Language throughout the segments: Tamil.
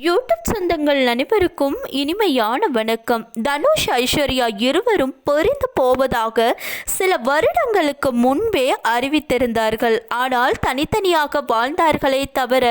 யூடியூப் சொந்தங்கள் அனைவருக்கும் இனிமையான வணக்கம். தனுஷ் ஐஸ்வர்யா இருவரும் பொறிந்து போவதாக சில வருடங்களுக்கு முன்பே அறிவித்திருந்தார்கள். ஆனால் தனித்தனியாக வாழ்ந்தார்களே தவிர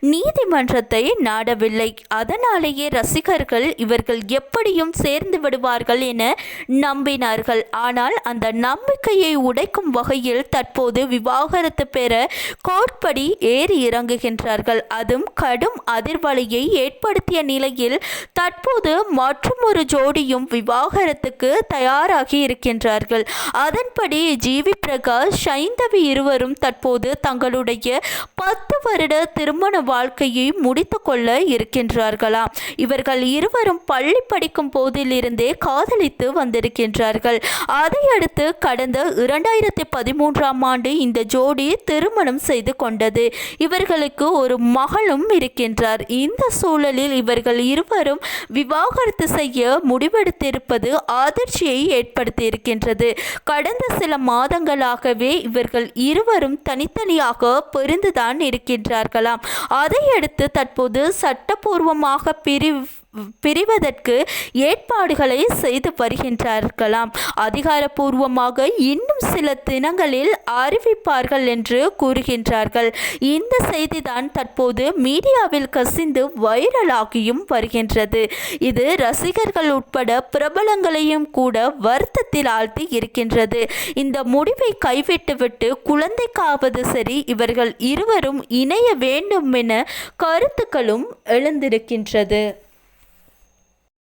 நீதிமன்றத்தை நாடவில்லை. அதனாலேயே ரசிகர்கள் இவர்கள் எப்படியும் சேர்ந்து விடுவார்கள் என நம்பினார்கள். ஆனால் அந்த நம்பிக்கையை உடைக்கும் வகையில் தற்போது விவாகரத்து பெற கோட்படி ஏறி இறங்குகின்றார்கள். அதுவும் கடும் அதிர்வலையை ஏற்படுத்திய நிலையில் தற்போது மற்றும் ஒரு ஜோடியும் விவாகரத்துக்கு தயாராகி இருக்கின்றார்கள். அதன்படி ஜிவி பிரகாஷ் சைந்தவி இருவரும் தற்போது தங்களுடைய பத்து வருட திருமண வாழ்க்கையை முடித்து கொள்ள இருக்கின்றார்களாம் இவர்கள் இருவரும் பள்ளி படிக்கும் போதிலிருந்தே காதலித்து வந்திருக்கின்றார்கள். அதையடுத்து கடந்த இரண்டாயிரத்தி பதிமூன்றாம் ஆண்டு இந்த ஜோடி திருமணம் செய்து கொண்டது. இவர்களுக்கு ஒரு மகளும் இருக்கின்றார். இந்த சூழலில் இவர்கள் இருவரும் விவாகரத்து செய்ய முடிவெடுத்திருப்பது அதிர்ச்சியை ஏற்படுத்தியிருக்கின்றது. கடந்த சில மாதங்களாகவே இவர்கள் இருவரும் தனித்தனியாக பிரிந்துதான் இருக்கின்றார்களாம். அதையடுத்து தற்போது சட்டப்பூர்வமாக பிரிவு பிரிவதற்கு ஏற்பாடுகளை செய்து வருகின்றார்களாம். அதிகாரப்பூர்வமாக இன்னும் சில தினங்களில் அறிவிப்பார்கள் என்று கூறுகின்றார்கள். இந்த செய்திதான் தற்போது மீடியாவில் கசிந்து வைரலாகியும் வருகின்றது. இது ரசிகர்கள் உட்பட பிரபலங்களையும் கூட வருத்தத்தில் ஆழ்த்தி இருக்கின்றது. இந்த முடிவை கைவிட்டுவிட்டு குழந்தைக்காவது சரி இவர்கள் இருவரும் இணைய வேண்டும் என கருத்துக்களும் எழுந்திருக்கின்றது.